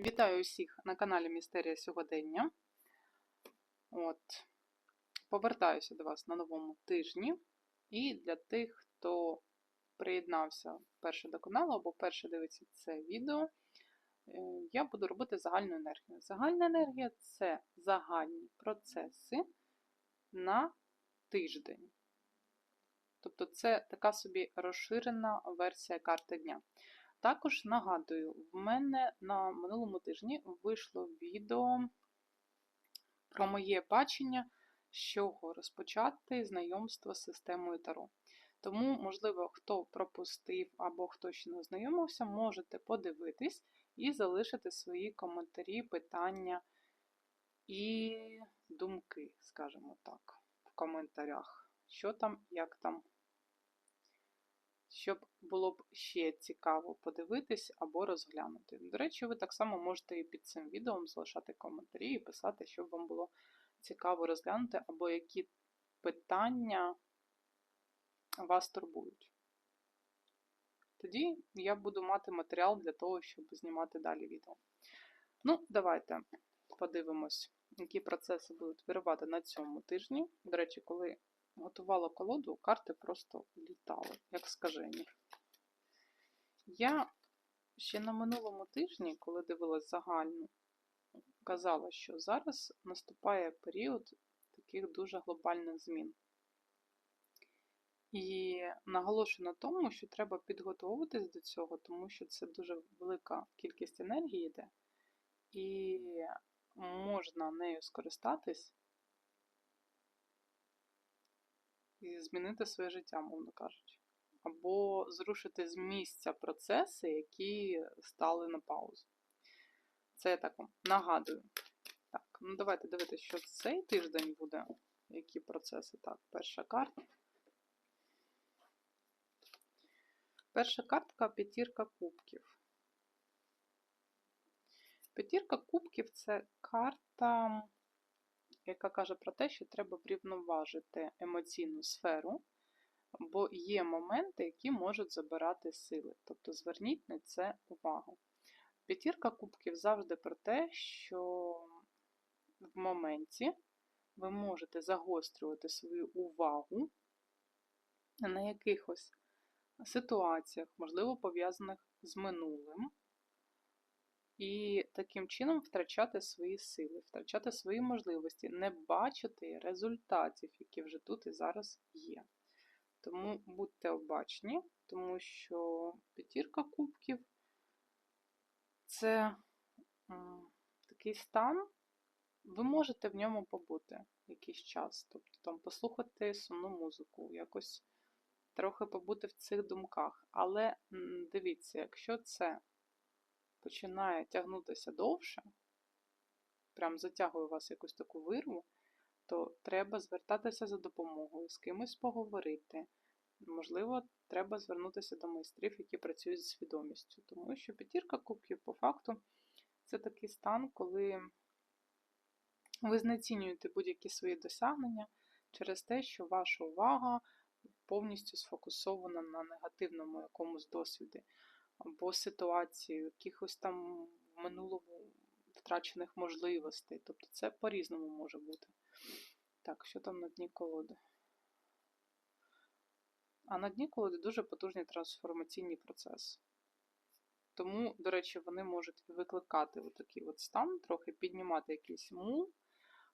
Вітаю усіх на каналі Містерія Сьогодення. От. Повертаюся до вас на новому тижні. І для тих, хто приєднався вперше до каналу або вперше дивиться це відео, е, я буду робити загальну енергію. Загальна енергія це загальні процеси на тиждень. Тобто це така собі розширена версія карти дня. Також нагадую, в мене на минулому тижні вийшло відео про моє бачення, з чого розпочати знайомство з системою Таро. Тому, можливо, хто пропустив або хто ще не ознайомився, можете подивитись і залишити свої коментарі, питання і думки, скажімо так, в коментарях. Що там, як там щоб було б ще цікаво подивитись або розглянути. До речі, ви так само можете і під цим відео залишати коментарі і писати, щоб вам було цікаво розглянути, або які питання вас турбують. Тоді я буду мати матеріал для того, щоб знімати далі відео. Ну, давайте подивимось, які процеси будуть вирувати на цьому тижні. До речі, коли готувала колоду, карти просто літали, як скажені. Я ще на минулому тижні, коли дивилась загальну, казала, що зараз наступає період таких дуже глобальних змін. І наголошую на тому, що треба підготовитись до цього, тому що це дуже велика кількість енергії йде, і можна нею скористатись і змінити своє життя, мовно кажучи. Або зрушити з місця процеси, які стали на паузу. Це я так вам нагадую. Так, ну давайте дивитися, що цей тиждень буде. Які процеси? Так, перша карта. Перша картка п'ятірка кубків. П'ятірка кубків це карта яка каже про те, що треба врівноважити емоційну сферу, бо є моменти, які можуть забирати сили. Тобто зверніть на це увагу. П'ятірка кубків завжди про те, що в моменті ви можете загострювати свою увагу на якихось ситуаціях, можливо, пов'язаних з минулим, і таким чином втрачати свої сили, втрачати свої можливості, не бачити результатів, які вже тут і зараз є. Тому будьте обачні, тому що п'ятірка кубків це такий стан, ви можете в ньому побути якийсь час. Тобто там послухати сумну музику, якось трохи побути в цих думках. Але дивіться, якщо це починає тягнутися довше, прям затягує у вас якусь таку вирву, то треба звертатися за допомогою, з кимось поговорити. Можливо, треба звернутися до майстрів, які працюють з свідомістю. Тому що п'ятірка кубків, по факту, це такий стан, коли ви знецінюєте будь-які свої досягнення через те, що ваша увага повністю сфокусована на негативному якомусь досвіді або ситуації, якихось там в минулому втрачених можливостей. Тобто це по-різному може бути. Так, що там на дні колоди? А на дні колоди дуже потужні трансформаційні процеси. Тому, до речі, вони можуть викликати такий от стан, трохи піднімати якийсь мул.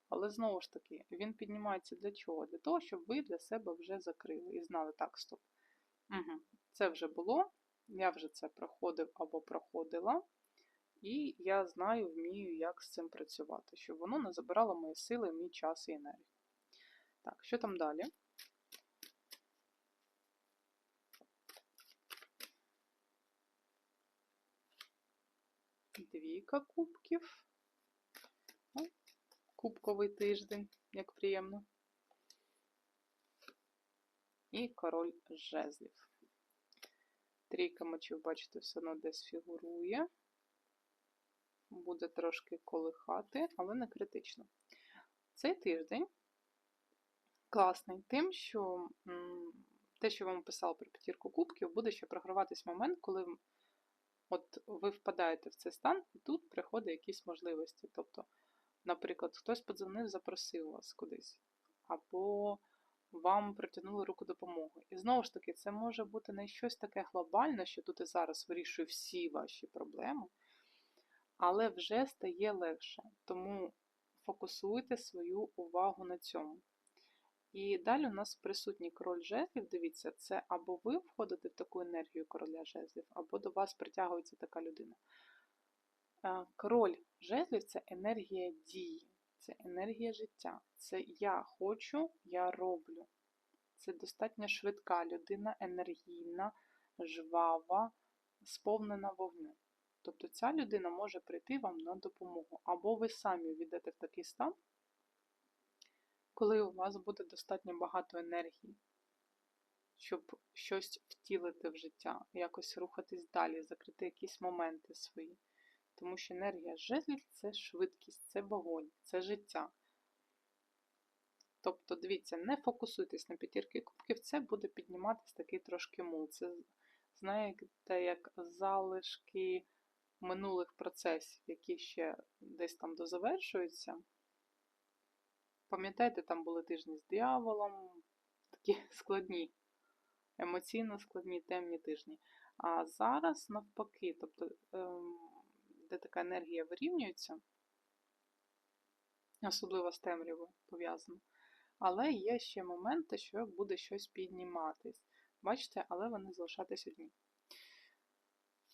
Але знову ж таки, він піднімається для чого? Для того, щоб ви для себе вже закрили і знали, так, стоп. Угу, Це вже було, я вже це проходив або проходила, і я знаю, вмію, як з цим працювати, щоб воно не забирало мої сили, мій час і енергію. Так, що там далі? Двійка кубків. Кубковий тиждень, як приємно. І король жезлів. Трійка мечів, бачите, все одно десь фігурує. Буде трошки колихати, але не критично. Цей тиждень класний тим, що те, що вам писав про п'ятірку кубків, буде ще програватись момент, коли от ви впадаєте в цей стан, і тут приходять якісь можливості. Тобто, наприклад, хтось подзвонив, запросив вас кудись, або вам протягнули руку допомоги. І знову ж таки, це може бути не щось таке глобальне, що тут і зараз вирішує всі ваші проблеми, але вже стає легше. Тому фокусуйте свою увагу на цьому. І далі у нас присутній король жезлів, дивіться, це або ви входите в таку енергію короля жезлів, або до вас притягується така людина. Е, король жезлів це енергія дії, це енергія життя. Це я хочу, я роблю. Це достатньо швидка людина, енергійна, жвава, сповнена вогню. Тобто ця людина може прийти вам на допомогу. Або ви самі війдете в такий стан, коли у вас буде достатньо багато енергії, щоб щось втілити в життя, якось рухатись далі, закрити якісь моменти свої. Тому що енергія жезлів це швидкість, це вогонь, це життя. Тобто, дивіться, не фокусуйтесь на п'ятірки кубків, це буде підніматись такий трошки мул. Це, знаєте, як залишки минулих процесів, які ще десь там дозавершуються. Пам'ятаєте, там були тижні з дияволом, такі складні, емоційно складні, темні тижні. А зараз навпаки, тобто, ем, де така енергія вирівнюється, особливо з темрявою пов'язано. Але є ще моменти, що буде щось підніматись. Бачите, але вони залишатись одні.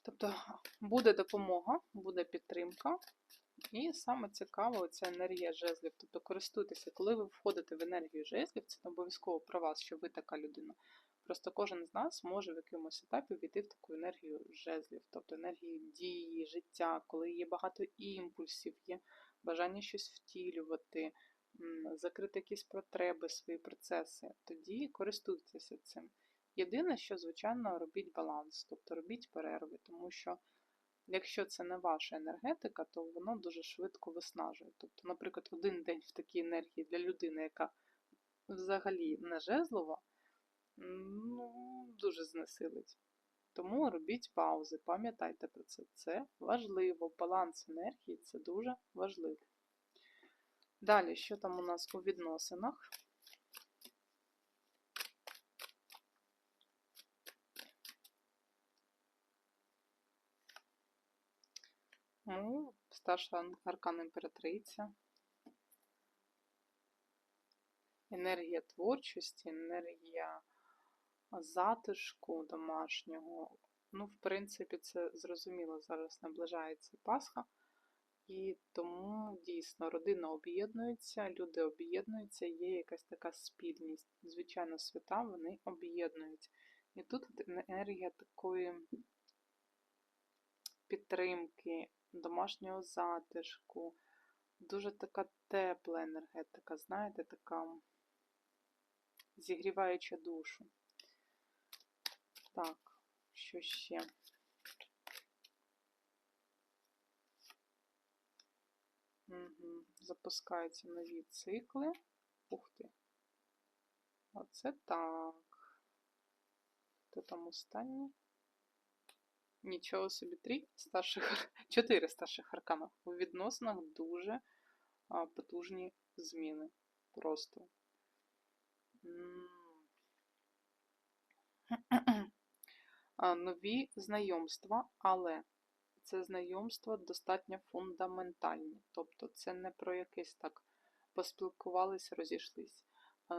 Тобто буде допомога, буде підтримка. І саме цікаво, ця енергія жезлів. Тобто користуйтеся, коли ви входите в енергію жезлів, це не обов'язково про вас, що ви така людина. Просто кожен з нас може в якомусь етапі війти в таку енергію жезлів, тобто енергію дії, життя, коли є багато імпульсів, є бажання щось втілювати, закрити якісь потреби, свої процеси. Тоді користуйтеся цим. Єдине, що, звичайно, робіть баланс, тобто робіть перерви, тому що якщо це не ваша енергетика, то воно дуже швидко виснажує. Тобто, наприклад, один день в такій енергії для людини, яка взагалі не жезлова, ну, дуже знесилить. Тому робіть паузи, пам'ятайте про це. Це важливо. Баланс енергії це дуже важливо. Далі, що там у нас у відносинах? Ну, старша аркан імператриця. Енергія творчості, енергія затишку домашнього. Ну, в принципі, це зрозуміло, зараз наближається Пасха. І тому дійсно родина об'єднується, люди об'єднуються, є якась така спільність. Звичайно, свята вони об'єднують. І тут енергія такої підтримки, домашнього затишку, дуже така тепла енергетика, знаєте, така зігріваюча душу. Так, що ще? Угу. Запускаються нові цикли. Ух ти. Оце так. Хто там останній? Нічого собі, три старших, чотири старших арканів. У відносинах дуже а, потужні зміни. Просто. Нові знайомства, але це знайомства достатньо фундаментальні. Тобто це не про якесь так поспілкувались, розійшлись.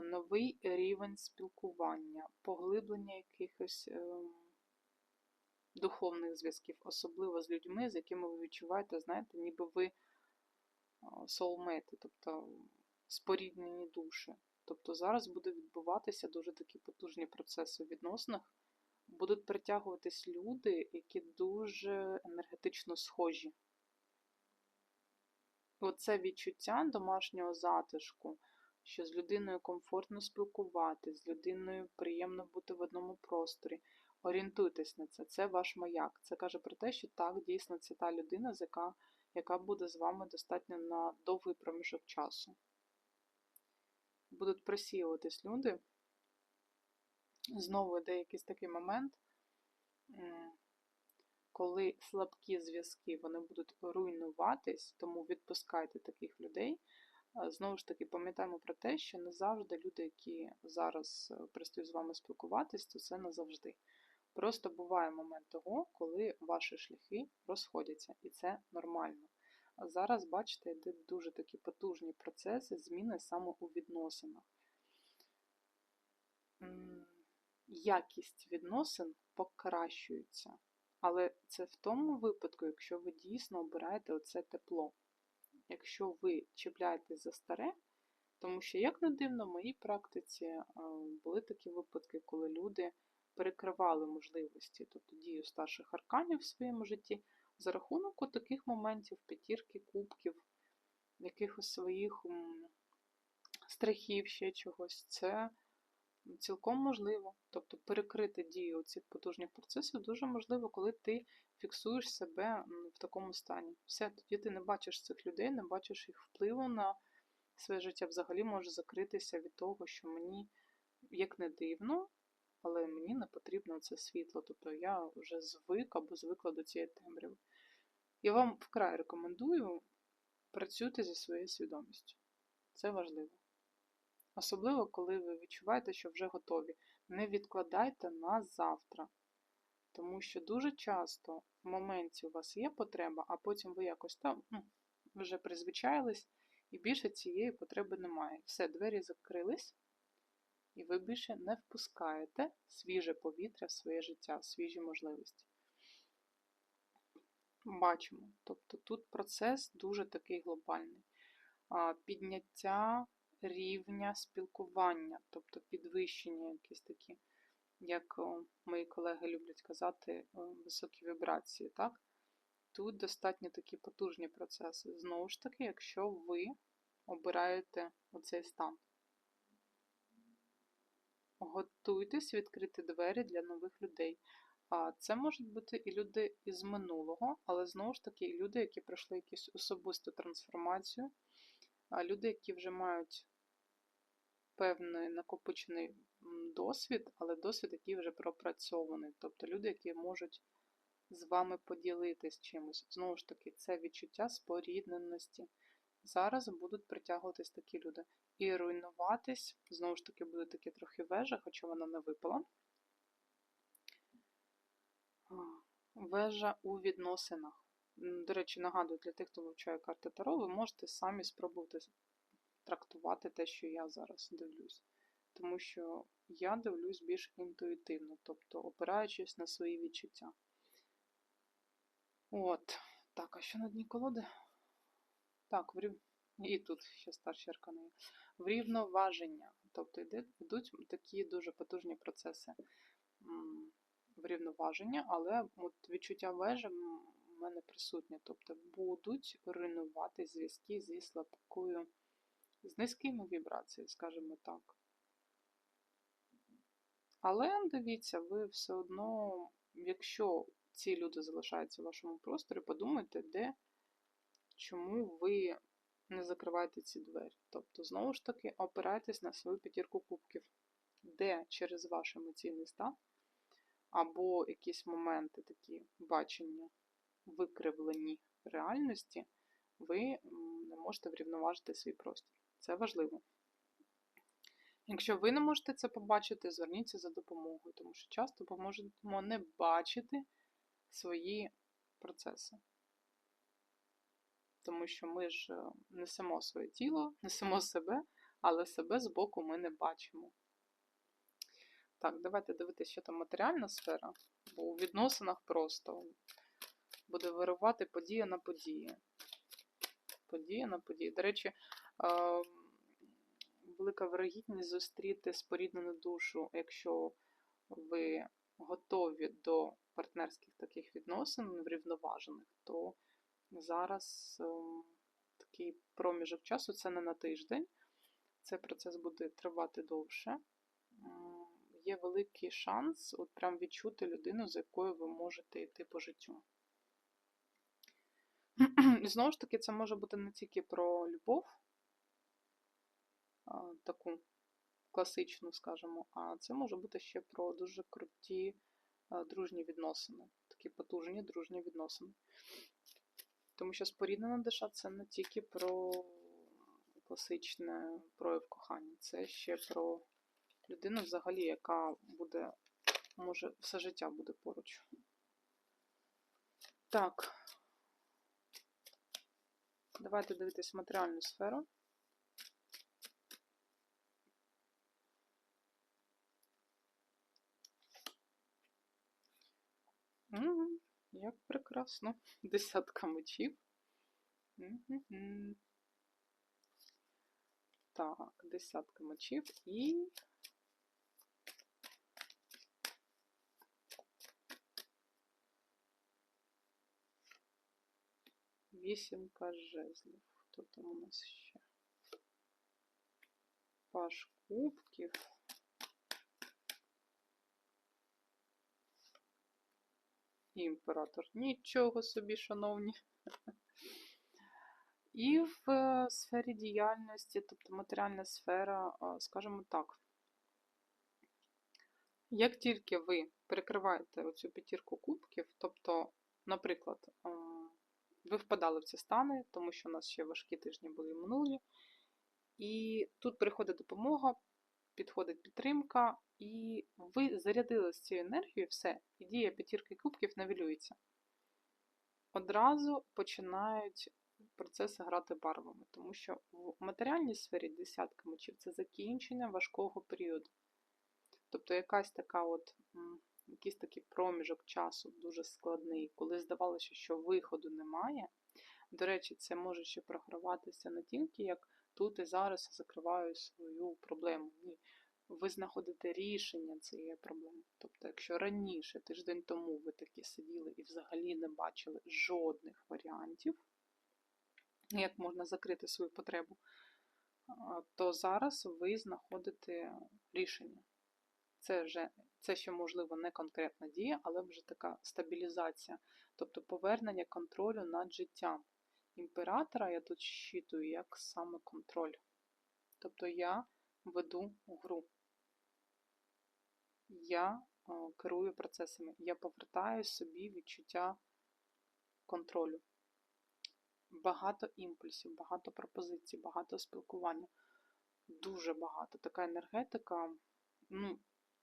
Новий рівень спілкування, поглиблення якихось е, духовних зв'язків, особливо з людьми, з якими ви відчуваєте, знаєте, ніби ви соулмейти, тобто споріднені душі. Тобто зараз буде відбуватися дуже такі потужні процеси у відносинах будуть притягуватись люди, які дуже енергетично схожі. Оце відчуття домашнього затишку, що з людиною комфортно спілкуватись, з людиною приємно бути в одному просторі. Орієнтуйтесь на це, це ваш маяк. Це каже про те, що так, дійсно, це та людина, яка, яка буде з вами достатньо на довгий проміжок часу. Будуть просіюватись люди, Знову йде якийсь такий момент, коли слабкі зв'язки вони будуть руйнуватись, тому відпускайте таких людей. Знову ж таки, пам'ятаємо про те, що не завжди люди, які зараз е, перестають з вами спілкуватись, то це не завжди. Просто буває момент того, коли ваші шляхи розходяться, і це нормально. Зараз, бачите, йдуть дуже такі потужні процеси зміни саме у відносинах. Якість відносин покращується. Але це в тому випадку, якщо ви дійсно обираєте оце тепло. Якщо ви чіпляєтесь за старе, тому що, як не дивно, в моїй практиці е, були такі випадки, коли люди перекривали можливості, тобто дію старших арканів в своєму житті, за рахунок таких моментів, п'ятірки, кубків, якихось своїх страхів, ще чогось. Це цілком можливо. Тобто перекрити дію цих потужних процесів дуже можливо, коли ти фіксуєш себе в такому стані. Все, тоді ти не бачиш цих людей, не бачиш їх впливу на своє життя. Взагалі може закритися від того, що мені, як не дивно, але мені не потрібно це світло. Тобто я вже звик або звикла до цієї темряви. Я вам вкрай рекомендую працюйте зі своєю свідомістю. Це важливо. Особливо, коли ви відчуваєте, що вже готові. Не відкладайте на завтра. Тому що дуже часто в моменті у вас є потреба, а потім ви якось там ну, вже призвичаїлись, і більше цієї потреби немає. Все, двері закрились, і ви більше не впускаєте свіже повітря в своє життя, свіжі можливості. Бачимо. Тобто тут процес дуже такий глобальний. Підняття рівня спілкування, тобто підвищення якісь такі, як мої колеги люблять казати, високі вібрації. так? Тут достатньо такі потужні процеси. Знову ж таки, якщо ви обираєте оцей стан. Готуйтесь відкрити двері для нових людей. Це можуть бути і люди із минулого, але знову ж таки, і люди, які пройшли якусь особисту трансформацію, люди, які вже мають певний накопичений досвід, але досвід, який вже пропрацьований. Тобто люди, які можуть з вами поділитись чимось. Знову ж таки, це відчуття спорідненості. Зараз будуть притягуватись такі люди. І руйнуватись, знову ж таки, буде таке трохи вежа, хоча вона не випала. Вежа у відносинах. До речі, нагадую, для тих, хто вивчає карти Таро, ви можете самі спробувати трактувати те, що я зараз дивлюсь. Тому що я дивлюсь більш інтуїтивно, тобто опираючись на свої відчуття. От. Так, а що на дні колоди? Так, в рів... і тут ще старші аркани. Врівноваження. Тобто йдуть такі дуже потужні процеси врівноваження, але от відчуття вежі в мене присутнє. Тобто будуть руйнувати зв'язки зі слабкою, з низькими вібраціями, скажімо так. Але дивіться, ви все одно, якщо ці люди залишаються в вашому просторі, подумайте, де, чому ви не закриваєте ці двері. Тобто, знову ж таки, опирайтесь на свою п'ятірку кубків, де через ваш емоційний стан або якісь моменти такі бачення викривлені реальності, ви не можете врівноважити свій простір. Це важливо. Якщо ви не можете це побачити, зверніться за допомогою, тому що часто ми можемо не бачити свої процеси. Тому що ми ж е, несемо своє тіло, несемо себе, але себе з боку ми не бачимо. Так, давайте дивитися, що там матеріальна сфера, бо у відносинах просто буде вирувати подія на події. Подія на події. До речі, велика вирогідність зустріти споріднену душу, якщо ви готові до партнерських таких відносин, врівноважених, то зараз ем, такий проміжок часу це не на тиждень. Цей процес буде тривати довше. Є великий шанс от прям відчути людину, з якою ви можете йти по життю. Знову ж таки, це може бути не тільки про любов, таку класичну, скажімо, а це може бути ще про дуже круті дружні відносини. Такі потужні, дружні відносини. Тому що споріднена душа це не тільки про класичне прояв кохання, це ще про людину взагалі, яка буде, може, все життя буде поруч. Так. Давайте дивитись матеріальну сферу. М, Як прекрасно. Десятка мечів. Так, десятка мечів і. Вісімка жезлів. Хто там у нас ще? Паш кубків. І імператор. Нічого собі, шановні. І в е, сфері діяльності, тобто матеріальна сфера, е, скажімо так, як тільки ви перекриваєте оцю п'ятірку кубків, тобто, наприклад, ем, ви впадали в ці стани, тому що у нас ще важкі тижні були минулі, і тут приходить допомога, підходить підтримка, і ви зарядили з цією енергією все, і дія п'ятірки кубків навілюється. Одразу починають процеси грати барвами, тому що в матеріальній сфері десятка мечів це закінчення важкого періоду. Тобто якась така от, якийсь такий проміжок часу дуже складний, коли здавалося, що виходу немає. До речі, це може ще програватися не тільки як тут і зараз закриваю свою проблему. Ні. Ви знаходите рішення цієї проблеми. Тобто, якщо раніше, тиждень тому, ви такі сиділи і взагалі не бачили жодних варіантів, як можна закрити свою потребу, то зараз ви знаходите рішення. Це вже це ще, можливо, не конкретна дія, але вже така стабілізація, тобто повернення контролю над життям. Імператора я тут щитую як саме контроль. Тобто я веду гру. Я керую процесами, я повертаю собі відчуття контролю. Багато імпульсів, багато пропозицій, багато спілкування. Дуже багато. Така енергетика. Ну,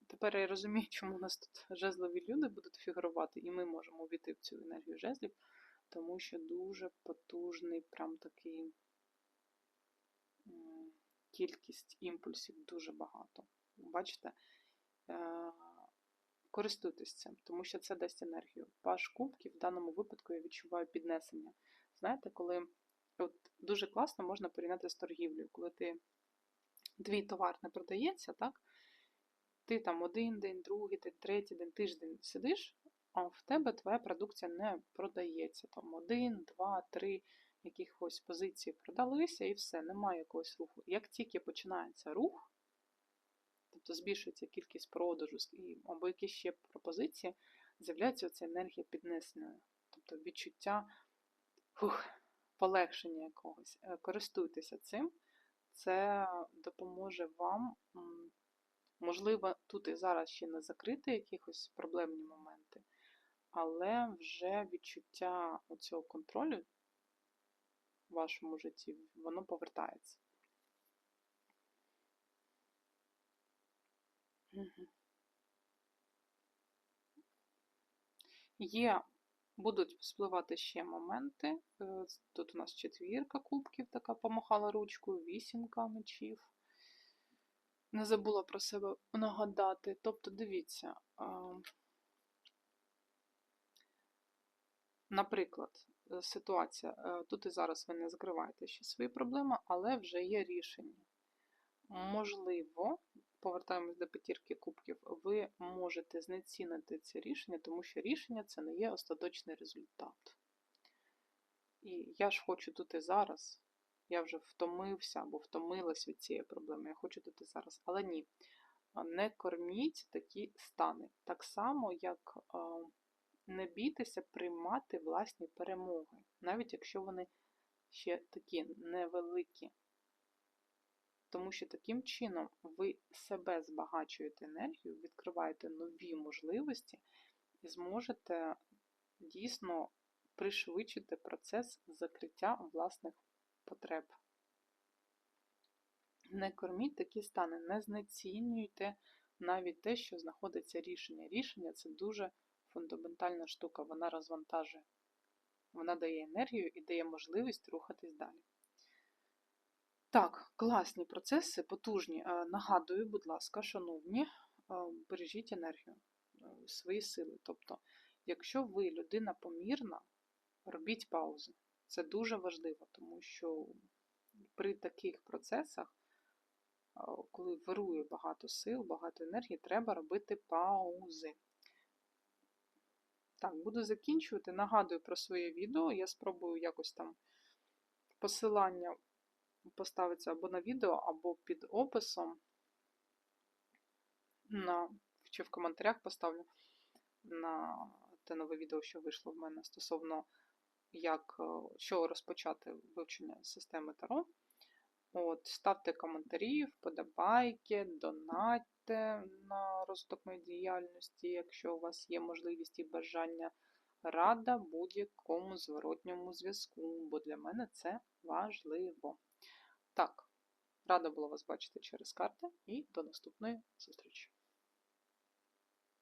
Тепер я розумію, чому у нас тут жезлові люди будуть фігурувати, і ми можемо увійти в цю енергію жезлів, тому що дуже потужний, прям такий кількість імпульсів дуже багато. Бачите? Е, користуйтесь цим, тому що це дасть енергію. Паш кубків в даному випадку я відчуваю піднесення. Знаєте, коли от дуже класно можна порівняти з торгівлею, коли ти твій товар не продається, так? Ти там один день, другий день, третій день, тиждень сидиш, а в тебе твоя продукція не продається. Там один, два, три якихось позиції продалися і все, немає якогось руху. Як тільки починається рух, тобто збільшується кількість продажу або якісь ще пропозиції, з'являється оця енергія піднесеною, тобто відчуття фух, полегшення якогось. Е, користуйтеся цим, це допоможе вам. Можливо, тут і зараз ще не закрити якихось проблемні моменти, але вже відчуття цього контролю в вашому житті, воно повертається. Є, будуть спливати ще моменти. Е, тут у нас четвірка кубків, така помахала ручкою, вісімка мечів. Не забула про себе нагадати. Тобто, дивіться, наприклад, е, ситуація, е, тут і зараз ви не закриваєте ще свої проблеми, але вже є рішення. Можливо, повертаємось до п'ятірки кубків, ви можете знецінити це рішення, тому що рішення це не є остаточний результат. І я ж хочу тут і зараз. Я вже втомився або втомилась від цієї проблеми. Я хочу тут і зараз. Але ні. Не корміть такі стани. Так само, як не бійтеся приймати власні перемоги, навіть якщо вони ще такі невеликі. Тому що таким чином ви себе збагачуєте енергію, відкриваєте нові можливості і зможете дійсно пришвидшити процес закриття власних потреб. Не корміть такі стани, не знецінюйте навіть те, що знаходиться рішення. Рішення це дуже фундаментальна штука, вона розвантажує. Вона дає енергію і дає можливість рухатись далі. Так, класні процеси, потужні. Е, Нагадую, будь ласка, шановні, е, бережіть енергію, е, свої сили. Тобто, якщо ви людина помірна, робіть паузи. Це дуже важливо, тому що при таких процесах, коли вирує багато сил, багато енергії, треба робити паузи. Так, буду закінчувати. Нагадую про своє відео. Я спробую якось там посилання поставиться або на відео, або під описом. На, чи в коментарях поставлю на те нове відео, що вийшло в мене стосовно як, е, що розпочати вивчення системи Таро. От, Ставте коментарі, вподобайки, донатьте на розвиток моєї діяльності, якщо у вас є можливість і бажання. Рада будь-якому зворотньому зв'язку, бо для мене це важливо. Так, рада була вас бачити через карти і до наступної зустрічі.